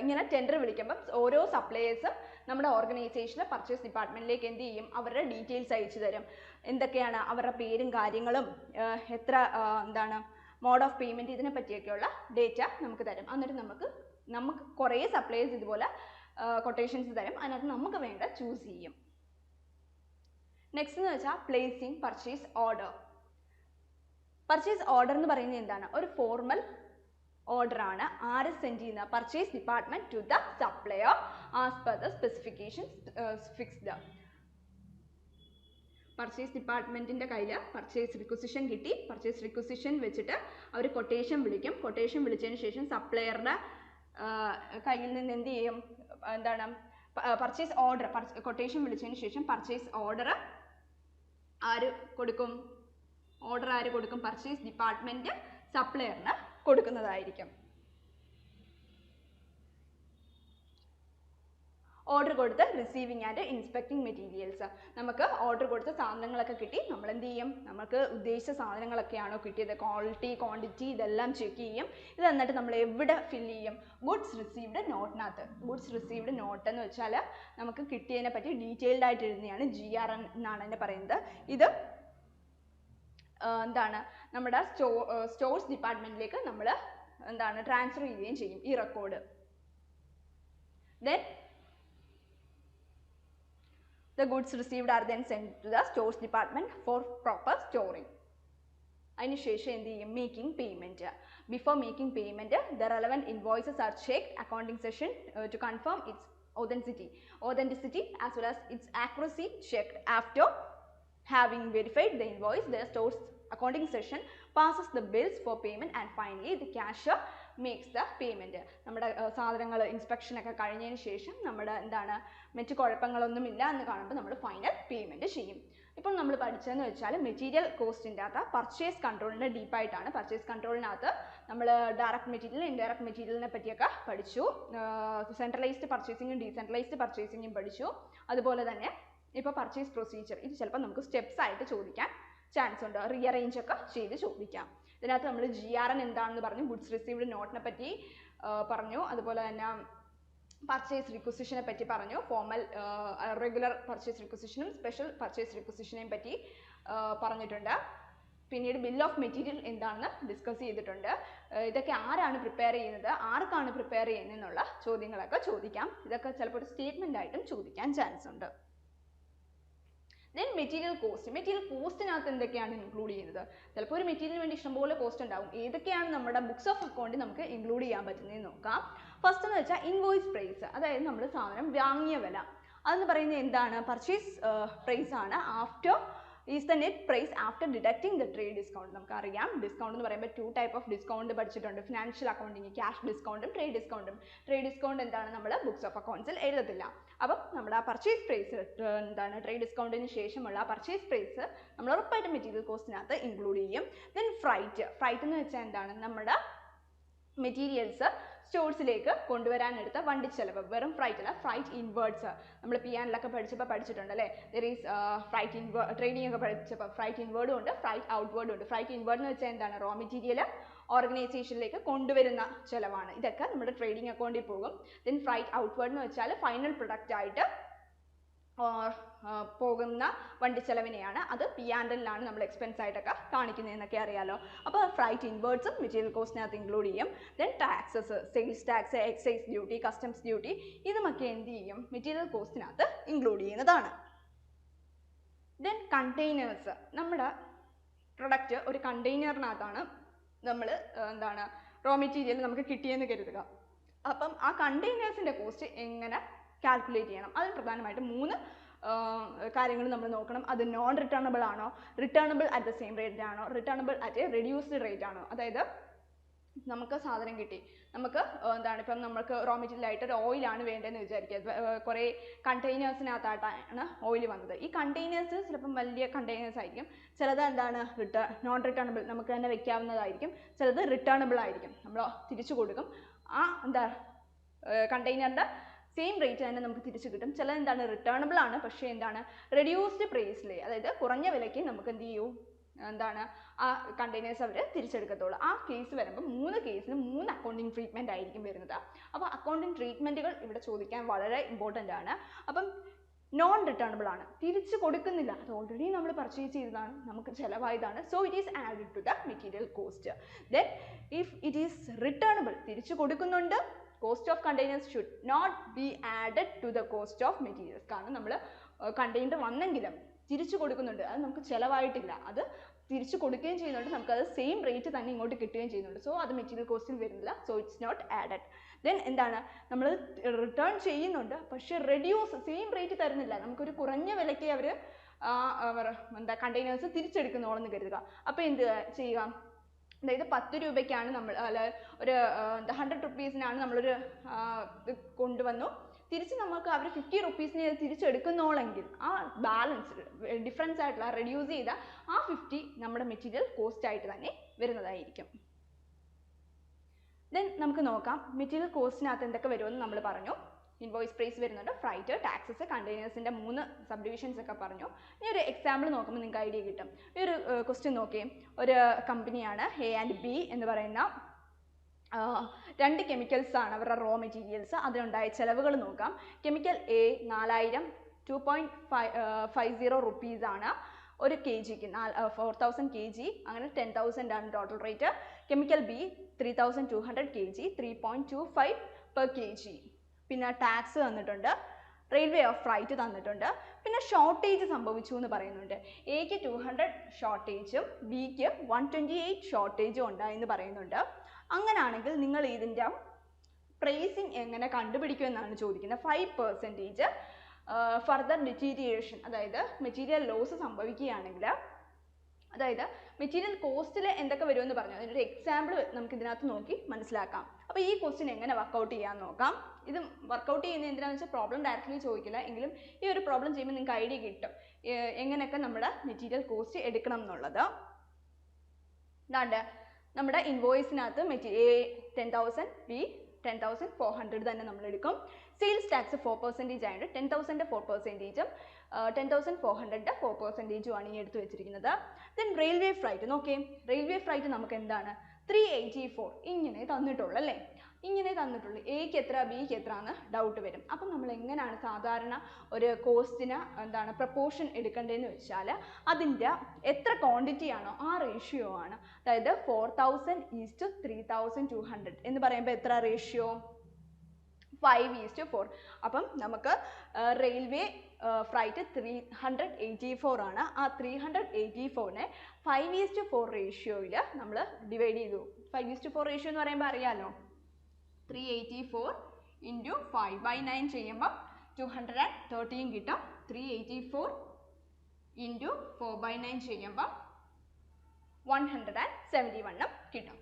ഇങ്ങനെ ടെൻഡർ വിളിക്കുമ്പം ഓരോ സപ്ലയേഴ്സും നമ്മുടെ ഓർഗനൈസേഷനിലെ പർച്ചേസ് ഡിപ്പാർട്ട്മെന്റിലേക്ക് എന്ത് ചെയ്യും? അവരുടെ ഡീറ്റെയിൽസ് അയച്ചു തരും. എന്തൊക്കെയാണ് അവരുടെ പേരും കാര്യങ്ങളും എത്ര എന്താണ് മോഡ് ഓഫ് പേയ്മെന്റ് ഇതിനെ പറ്റിയൊക്കെയുള്ള ഡേറ്റ നമുക്ക് തരും. എന്നിട്ട് നമുക്ക് നമുക്ക് കുറേ സപ്ലയേഴ്സ് ഇതുപോലെ കൊട്ടേഷൻസ് തരും. അതിനകത്ത് നമുക്ക് വേണ്ട ചൂസ് ചെയ്യും. നെക്സ്റ്റ് എന്ന് വെച്ചാൽ placing purchase order purchase order എന്ന് പറയുന്നത് എന്താണ്? ഒരു ഫോർമൽ ഓർഡർ ആണ്. ആര് സെൻഡ് ചെയ്യുന്ന? Purchase department to the supplier as per the specification fixed purchase ഡിപ്പാർട്ട്മെന്റിന്റെ കയ്യിൽ പർച്ചേസ് റിക്വസിഷൻ കിട്ടി. പർച്ചേസ് റിക്വസിഷൻ വെച്ചിട്ട് അവർ കൊട്ടേഷൻ വിളിക്കും. കൊട്ടേഷൻ വിളിച്ചതിന് ശേഷം സപ്ലയറുടെ കയ്യിൽ നിന്ന് എന്ത് ചെയ്യും? എന്താണ്? പർച്ചേസ് ഓർഡർ കൊട്ടേഷൻ വിളിച്ചതിന് ശേഷം പർച്ചേസ് ഓർഡർ ആര് കൊടുക്കും? ഓർഡർ ആര് കൊടുക്കും? പർച്ചേസ് ഡിപ്പാർട്ട്മെന്റ് സപ്ലയറിന് കൊടുക്കുന്നതായിരിക്കും. ഓർഡർ കൊടുത്ത് റിസീവിങ് ആൻഡ് ഇൻസ്പെക്ടിങ് മെറ്റീരിയൽസ് നമുക്ക് ഓർഡർ കൊടുത്ത സാധനങ്ങളൊക്കെ കിട്ടി. നമ്മൾ എന്ത് ചെയ്യും നമുക്ക് ഉദ്ദേശിച്ച സാധനങ്ങളൊക്കെയാണോ കിട്ടിയത്? ക്വാളിറ്റി ക്വാണ്ടിറ്റി ഇതെല്ലാം ചെക്ക് ചെയ്യും. ഇത് എന്നിട്ട് നമ്മൾ എവിടെ ഫില്ല് ചെയ്യും? ഗുഡ്സ് റിസീവ്ഡ് നോട്ടിനകത്ത് ഗുഡ്സ് റിസീവ്ഡ് നോട്ട് എന്ന് വെച്ചാൽ നമുക്ക് കിട്ടിയതിനെ പറ്റി ഡീറ്റെയിൽഡ് ആയിട്ട് എഴുതുന്നതാണ് ജി ആർ എന്നാണ് എന്നെ പറയുന്നത്. ഇത് എന്താണ് നമ്മുടെ സ്റ്റോ സ്റ്റോഴ്സ് ഡിപ്പാർട്ട്മെന്റിലേക്ക് നമ്മൾ എന്താണ് ട്രാൻസ്ഫർ ചെയ്യുകയും ചെയ്യും ഈ record. Then the goods received are then sent to the stores department for proper storing. അതിനുശേഷം എന്ത് ചെയ്യും? Making payment before making payment the relevant invoices are check accounting session to confirm its authenticity. Authenticity as well as its accuracy checked. After having verified the invoice the store's accounting session passes the bills for payment and finally the cashier makes the payment നമ്മുടെ സാധനങ്ങൾ inspection ഒക്കെ കഴിഞ്ഞതിന് ശേഷം നമ്മുടെ എന്താണ് മറ്റു കുഴപ്പങ്ങളൊന്നുമില്ല എന്ന് കാണുമ്പോൾ നമ്മൾ ഫൈനൽ പേയ്മെന്റ് ചെയ്യും. ഇപ്പോൾ നമ്മൾ പഠിച്ചതെന്ന് വെച്ചാൽ മെറ്റീരിയൽ കോസ്റ്റിന്റെ അകത്ത് പർച്ചേസ് കൺട്രോളിന്റെ ഡീപ്പായിട്ടാണ് പർച്ചേസ് കൺട്രോളിനകത്ത് നമ്മൾ ഡയറക്റ്റ് മെറ്റീരിയൽ ഇൻഡയറക്റ്റ് മെറ്റീരിയലിനെ പറ്റിയൊക്കെ പഠിച്ചു. സെൻട്രലൈസ്ഡ് പർച്ചേസിങ്ങും ഡീസെൻട്രലൈസ്ഡ് പർച്ചേസിങ്ങും പഠിച്ചു. അതുപോലെ തന്നെ ഇപ്പോൾ പർച്ചേസ് പ്രൊസീജിയർ ഇത് ചിലപ്പോൾ നമുക്ക് സ്റ്റെപ്സ് ആയിട്ട് ചോദിക്കാൻ ചാൻസ് ഉണ്ട്. റീഅറേഞ്ച് ഒക്കെ ചെയ്ത് ചോദിക്കാം. ഇതിനകത്ത് നമ്മൾ ജി ആർ എൻ എന്താണെന്ന് പറഞ്ഞു ഗുഡ്സ് റിസീവ്ഡ് നോട്ടിനെ പറ്റി പറഞ്ഞു. അതുപോലെ തന്നെ പർച്ചേസ് റിക്വസിഷനെ പറ്റി പറഞ്ഞു. ഫോമൽ റെഗുലർ പർച്ചേസ് റിക്വസിഷനും സ്പെഷ്യൽ പർച്ചേസ് റിക്വസിഷനെയും പറ്റി പറഞ്ഞിട്ടുണ്ട്. പിന്നീട് ബിൽ ഓഫ് മെറ്റീരിയൽ എന്താണെന്ന് ഡിസ്കസ് ചെയ്തിട്ടുണ്ട്. ഇതൊക്കെ ആരാണ് പ്രിപ്പയർ ചെയ്യുന്നത്? ആർക്കാണ് പ്രിപ്പയർ ചെയ്യുന്നത് എന്നുള്ള ചോദ്യങ്ങളൊക്കെ ചോദിക്കാം. ഇതൊക്കെ ചിലപ്പോൾ ഒരു സ്റ്റേറ്റ്മെന്റ് ആയിട്ടും ചോദിക്കാൻ ചാൻസ് ഉണ്ട്. ദെൻ മെറ്റീരിയൽ കോസ്റ്റ് മെറ്റീരിയൽ കോസ്റ്റിനകത്ത് എന്തൊക്കെയാണ് ഇൻക്ലൂഡ് ചെയ്യുന്നത്? ചിലപ്പോൾ ഒരു മെറ്റീരിയലിന് വേണ്ടി ഇഷ്ടംപോലെ കോസ്റ്റ് ഉണ്ടാവും. ഏതൊക്കെയാണ് നമ്മുടെ ബുക്സ് ഓഫ് അക്കൗണ്ടിൽ നമുക്ക് ഇൻക്ലൂഡ് ചെയ്യാൻ പറ്റുന്നതെന്ന് നോക്കാം. ഫസ്റ്റ് എന്ന് വെച്ചാൽ ഇൻവോയ്സ് പ്രൈസ് അതായത് നമ്മൾ സാധനം വാങ്ങിയ വില. അതെന്ന് പറയുന്നത് എന്താണ്? പർച്ചേസ് പ്രൈസ് ആണ്. After is the net price after deducting the trade discount നമുക്കറിയാം. ഡിസ്കൗണ്ട് എന്ന് പറയുമ്പോൾ ടു ടൈപ്പ് ഓഫ് ഡിസ്കൗണ്ട് പഠിച്ചിട്ടുണ്ട്. ഫിനാൻഷ്യൽ അക്കൗണ്ടിങ് ക്യാഷ് ഡിസ്കൗണ്ടും ട്രേഡ് ഡിസ്കൗണ്ടും ട്രേഡ് ഡിസ്കൗണ്ട് എന്താണ് നമ്മൾ ബുക്സ് ഓഫ് അക്കൗണ്ട്സിൽ എഴുതത്തില്ല. അപ്പം നമ്മുടെ ആ പർച്ചേസ് പ്രൈസ് എന്താണ് ട്രേഡ് ഡിസ്കൗണ്ടിന് ശേഷമുള്ള ആ പർച്ചേസ് പ്രൈസ് നമ്മൾ ഉറപ്പായിട്ടും മെറ്റീരിയൽ കോസ്റ്റിനകത്ത് ഇൻക്ലൂഡ് ചെയ്യും. ദെൻ ഫ്രൈറ്റ് ഫ്രൈറ്റ് എന്ന് വെച്ചാൽ എന്താണ്? നമ്മുടെ മെറ്റീരിയൽസ് സ്റ്റോഴ്സിലേക്ക് കൊണ്ടുവരാൻ എടുത്ത വണ്ടി ചെലവ്. വെറും ഫ്രൈറ്റ് അല്ല ഫ്രൈറ്റ് ഇൻവേർട്സ് നമ്മൾ പി ഒക്കെ പഠിച്ചപ്പോൾ പഠിച്ചിട്ടുണ്ട് അല്ലേ? There is freight inward training ഒക്കെ പഠിച്ചപ്പോൾ ഫ്രൈറ്റ് ഇൻവേർഡും ഉണ്ട് ഫ്രൈറ്റ് ഔട്ട്വേർഡും ഉണ്ട്. ഫ്രൈറ്റ് ഇൻവേർഡ് എന്ന് വെച്ചാൽ എന്താണ്? റോ മെറ്റീരിയൽ ഓർഗനൈസേഷനിലേക്ക് കൊണ്ടുവരുന്ന ചിലവാണ്. ഇതൊക്കെ നമ്മുടെ ട്രേഡിംഗ് അക്കൗണ്ടിൽ പോകും. ദെൻ ഫ്രൈറ്റ് ഔട്ട്വേർഡ് എന്ന് വെച്ചാൽ ഫൈനൽ പ്രൊഡക്റ്റ് ആയിട്ട് ആ, പോകുന്ന വണ്ടി ചെലവിനെയാണ്. അത് പി ആൻഡലിലാണ് നമ്മൾ എക്സ്പെൻസ് ആയിട്ടൊക്കെ കാണിക്കുന്നതെന്നൊക്കെ അറിയാലോ. അപ്പോൾ ഫ്രൈറ്റ് ഇൻവേർട്സും മെറ്റീരിയൽ കോസ്റ്റിനകത്ത് ഇൻക്ലൂഡ് ചെയ്യും. Then taxes sales tax excise duty customs duty ഇതുമൊക്കെ എന്ത് ചെയ്യും? മെറ്റീരിയൽ കോസ്റ്റിനകത്ത് ഇൻക്ലൂഡ് ചെയ്യുന്നതാണ്. ദെൻ കണ്ടെയ്നേഴ്സ് നമ്മുടെ പ്രൊഡക്റ്റ് ഒരു കണ്ടെയ്നറിനകത്താണ് നമ്മൾ എന്താണ് റോ മെറ്റീരിയൽ നമുക്ക് കിട്ടിയെന്ന് കരുതുക. അപ്പം ആ കണ്ടെയ്നേഴ്സിന്റെ കോസ്റ്റ് എങ്ങനെ കാൽക്കുലേറ്റ് ചെയ്യണം? അതിന് പ്രധാനമായിട്ട് മൂന്ന് കാര്യങ്ങൾ നമ്മൾ നോക്കണം. അത് നോൺ റിട്ടേണബിൾ ആണോ? Returnable at the same rate ആണോ? Returnable at a reduced rate ആണോ? അതായത് നമുക്ക് സാധനം കിട്ടി. നമുക്ക് എന്താണ് ഇപ്പം നമുക്ക് റോ മെറ്റീരിയൽ ആയിട്ട് ഒരു ഓയിലാണ് വേണ്ടതെന്ന് വിചാരിക്കുക. കുറേ കണ്ടെയ്നേഴ്സിനകത്തായിട്ടാണ് ഓയിൽ വന്നത്. ഈ കണ്ടെയ്നേഴ്സ് ചിലപ്പം വലിയ കണ്ടെയ്നേഴ്സ് ആയിരിക്കും. ചിലത് എന്താണ് റിട്ടേൺ നോൺ റിട്ടേണബിൾ നമുക്ക് തന്നെ വെക്കാവുന്നതായിരിക്കും. ചിലത് റിട്ടേണബിൾ ആയിരിക്കും. നമ്മൾ തിരിച്ചു കൊടുക്കും. ആ എന്താ കണ്ടെയ്നറിന്റെ സെയിം റേറ്റ് തന്നെ നമുക്ക് തിരിച്ചു കിട്ടും. ചില എന്താണ് റിട്ടേണബിൾ ആണ്. പക്ഷേ എന്താണ്? റെഡ്യൂസ്ഡ് പ്രൈസിൽ അതായത് കുറഞ്ഞ വിലയ്ക്ക് നമുക്ക് എന്ത് ചെയ്യൂ? എന്താണ്? ആ കണ്ടെയ്നേഴ്സ് അവർ തിരിച്ചെടുക്കത്തുള്ളൂ. ആ കേസ് വരുമ്പോൾ മൂന്ന് കേസിന് മൂന്ന് അക്കൗണ്ടിങ് ട്രീറ്റ്മെന്റ് ആയിരിക്കും വരുന്നത്. അപ്പോൾ അക്കൗണ്ടിങ് ട്രീറ്റ്മെന്റുകൾ ഇവിടെ ചോദിക്കാൻ വളരെ ഇമ്പോർട്ടന്റ് ആണ്. അപ്പം നോൺ റിട്ടേണബിൾ ആണ്. തിരിച്ചു കൊടുക്കുന്നില്ല. അത് ഓൾറെഡി നമ്മൾ പർച്ചേസ് ചെയ്തതാണ്. നമുക്ക് ചിലവായതാണ്. So it is added to the material cost then if it is returnable തിരിച്ചു കൊടുക്കുന്നുണ്ട്. Cost of containers should not be added to the cost of materials കാരണം നമ്മൾ കണ്ടെയ്നർ വന്നെങ്കിലും തിരിച്ചു കൊടുക്കുന്നുണ്ട്. അത് നമുക്ക് ചിലവായിട്ടില്ല. അത് തിരിച്ചു കൊടുക്കുകയും ചെയ്യുന്നുണ്ട്. നമുക്കത് സെയിം റേറ്റ് തന്നെ ഇങ്ങോട്ട് കിട്ടുകയും ചെയ്യുന്നുണ്ട്. സോ അത് മെറ്റീരിയൽ കോസ്റ്റിൽ വരുന്നില്ല. So it's not added then എന്താണ്? നമ്മൾ റിട്ടേൺ ചെയ്യുന്നുണ്ട്. പക്ഷേ റെഡ്യൂസ് സെയിം റേറ്റ് തരുന്നില്ല. നമുക്കൊരു കുറഞ്ഞ വിലയ്ക്ക് അവർ എന്താ കണ്ടെയ്നേഴ്സ് തിരിച്ചെടുക്കുന്നോളെന്ന് കരുതുക. അപ്പോൾ എന്ത് ചെയ്യുക? അതായത് പത്ത് രൂപയ്ക്കാണ് നമ്മൾ അല്ല ഒരു ഹൺഡ്രഡ് റുപ്പീസിനാണ് നമ്മളൊരു കൊണ്ടുവന്നു. തിരിച്ച് നമുക്ക് അവർ ഫിഫ്റ്റി റുപ്പീസിന് തിരിച്ചെടുക്കുന്നോളെങ്കിൽ ആ ബാലൻസ് ഡിഫറൻസ് ആയിട്ടുള്ള റെഡ്യൂസ് ചെയ്ത ആ ഫിഫ്റ്റി നമ്മുടെ മെറ്റീരിയൽ കോസ്റ്റ് ആയിട്ട് തന്നെ വരുന്നതായിരിക്കും. ദെൻ നമുക്ക് നോക്കാം മെറ്റീരിയൽ കോസ്റ്റിനകത്ത് എന്തൊക്കെ വരുമെന്ന് നമ്മൾ പറഞ്ഞു. ഇൻവോയ്സ് പ്രൈസ് വരുന്നുണ്ട്. ഫ്രൈറ്റ് ടാക്സസ് കണ്ടെയ്നേഴ്സിന്റെ മൂന്ന് സബ് ഡിവിഷൻസ് ഒക്കെ പറഞ്ഞു. ഇനി ഒരു എക്സാമ്പിൾ നോക്കുമ്പോൾ നിങ്ങൾക്ക് ഐഡിയ കിട്ടും. ഈ ഒരു ക്വസ്റ്റ്യൻ നോക്കിയേ. ഒരു കമ്പനിയാണ് എ ആൻഡ് ബി എന്ന് പറയുന്ന രണ്ട് കെമിക്കൽസ് ആണ് അവരുടെ റോ മെറ്റീരിയൽസ് അതിനുണ്ടായ ചിലവുകൾ നോക്കാം. കെമിക്കൽ എ നാലായിരം two point five five zero റുപ്പീസാണ് ഒരു കെ ജിക്ക് ഫോർ തൗസൻഡ് കെ ജി അങ്ങനെ ടെൻ തൗസൻഡ് ആണ് total rate chemical B three thousand two hundred K G three point two five per K G പിന്നെ tax തന്നിട്ടുണ്ട് railway of freight തന്നിട്ടുണ്ട് പിന്നെ shortage സംഭവിച്ചു എന്ന് പറയുന്നുണ്ട്. എക്ക് ടു ഹൺഡ്രഡ് ഷോർട്ടേജും ബിക്ക് വൺ ട്വന്റി എയ്റ്റ് ഷോർട്ടേജും ഉണ്ടായെന്ന് പറയുന്നുണ്ട്. അങ്ങനെയാണെങ്കിൽ നിങ്ങൾ ഇതിന്റെ പ്രൈസിങ് എങ്ങനെ കണ്ടുപിടിക്കും എന്നാണ് ചോദിക്കുന്നത്. ഫൈവ് പെർസെന്റേജ് ഫർദർ മെറ്റീരിയേഷൻ അതായത് മെറ്റീരിയൽ ലോസ് സംഭവിക്കുകയാണെങ്കിൽ അതായത് മെറ്റീരിയൽ കോസ്റ്റിൽ എന്തൊക്കെ വരുമെന്ന് പറഞ്ഞു. അതിനൊരു എക്സാമ്പിൾ നമുക്ക് ഇതിനകത്ത് നോക്കി മനസ്സിലാക്കാം. അപ്പോൾ ഈ ക്വസ്റ്റ്യൻ എങ്ങനെ വർക്കൗട്ട് ചെയ്യാമെന്ന് നോക്കാം. ഇത് വർക്കൗട്ട് ചെയ്യുന്ന എന്തിനാണെന്ന് വെച്ചാൽ പ്രോബ്ലം ഡയറക്റ്റ്ലി ചോദിക്കില്ല. എങ്കിലും ഈ ഒരു പ്രോബ്ലം ചെയ്യുമ്പോൾ നിങ്ങൾക്ക് ഐഡിയ കിട്ടും. എങ്ങനെയൊക്കെ നമ്മുടെ മെറ്റീരിയൽ കോസ്റ്റ് എടുക്കണം എന്നുള്ളത്. ഇതാണ്ട് നമ്മുടെ ഇൻവോയ്സിനകത്ത് material ten thousand B ten thousand four hundred തന്നെ നമ്മൾ എടുക്കും. സെയിൽസ് ടാക്സ് ഫോർ പെർസെന്റേജ് ആയതുകൊണ്ട് ten thousand four പെർസെന്റേജും ten thousand four hundred four പെർസെന്റേജും ആണ് ഈ എടുത്ത് വെച്ചിരിക്കുന്നത്. ദെൻ റെയിൽവേ ഫ്ലൈറ്റ് നോക്കിയേ. റെയിൽവേ ഫ്ലൈറ്റ് നമുക്ക് എന്താണ്? ത്രീ എയ്റ്റി ഫോർ ഇങ്ങനെ തന്നിട്ടുള്ളൂ അല്ലേ ഇങ്ങനെ തന്നിട്ടുള്ളൂ എക്ക് എത്ര ബിക്ക് എത്ര എന്ന് ഡൗട്ട് വരും. അപ്പം നമ്മൾ എങ്ങനെയാണ് സാധാരണ ഒരു കോസ്റ്റിന് എന്താണ് പ്രപ്പോർഷൻ എടുക്കേണ്ടതെന്ന് വെച്ചാൽ അതിന്റെ എത്ര ക്വാണ്ടിറ്റി ആണോ ആ റേഷ്യോ ആണ്. അതായത് four thousand is to three thousand two hundred എന്ന് പറയുമ്പോൾ എത്ര ratio five is to four അപ്പം നമുക്ക് railway flight three hundred eighty four ആണ്. ആ ത്രീ ഹൺഡ്രഡ് എയ്റ്റി ഫോറിനെ ഫൈവ് ഈസ്റ്റ് ഫോർ റേഷ്യോയിൽ നമ്മൾ ഡിവൈഡ് ചെയ്തു. ഫൈവ് ഈസ്റ്റ് ഫോർ റേഷ്യോ എന്ന് പറയുമ്പോൾ അറിയാലോ? Three eighty four into five by nine ചെയ്യുമ്പം ടു ഹൺഡ്രഡ് ആൻഡ് തേർട്ടീൻ കിട്ടും. Three eighty four into four by nine ചെയ്യുമ്പോൾ വൺ ഹൺഡ്രഡ് ആൻഡ് സെവന്റി വണ്ണും കിട്ടും.